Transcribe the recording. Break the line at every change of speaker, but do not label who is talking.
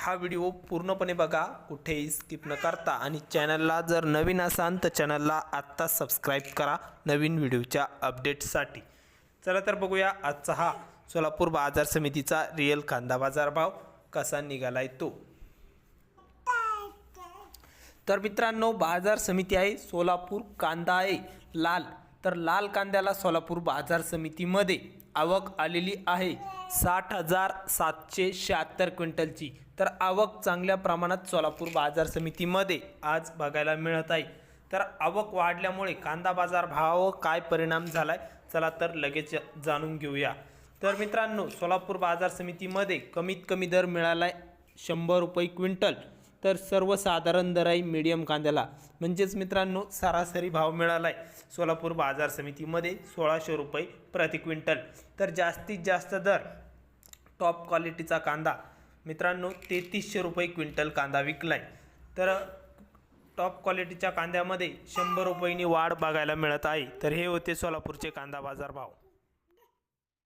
हा व्हिडिओ पूर्णपणे बघा कुठेही स्किप न करता. आणि चॅनलला जर नवीन असाल तर चॅनलला आत्ता सबस्क्राईब करा नवीन व्हिडिओच्या अपडेट्ससाठी चला तर बघूया आजचा हा सोलापूर बाजार समितीचा रिअल कांदा बाजार भाव कसा निघाला तो. तर मित्रांनो बाजार समिती आहे सोलापूर कांदा आहे लाल. तर लाल कांद्याला सोलापूर बाजार समितीमध्ये आवक आलेली आहे. साठ हजार सातशे शहात्तर क्विंटलची. तर आवक चांगल्या प्रमाणात सोलापूर बाजार समितीमध्ये आज बघायला मिळत आहे. तर आवक वाढल्यामुळे कांदा बाजार भाव काय परिणाम झाला आहे चला तर लगेच जाणून घेऊया. तर मित्रांनो सोलापूर बाजार समितीमध्ये कमीत कमी दर मिळाला आहे शंभर रुपये क्विंटल. तर सर्वसाधारण दर आहे मीडियम कांद्याला. म्हणजेच मित्रांनो सरासरी भाव मिळाला आहे सोलापूर बाजार समितीमध्ये सोळाशे रुपये प्रति क्विंटल. तर जास्तीत जास्त दर टॉप क्वालिटीचा कांदा मित्रांनो तेहतीसशे रुपये क्विंटल कांदा विकला आहे तर टॉप क्वालिटीच्या कांद्यामध्ये शंभर रुपयांनी वाढ बघायला मिळत आहे. तर हे होते सोलापूरचे कांदा बाजार भाव.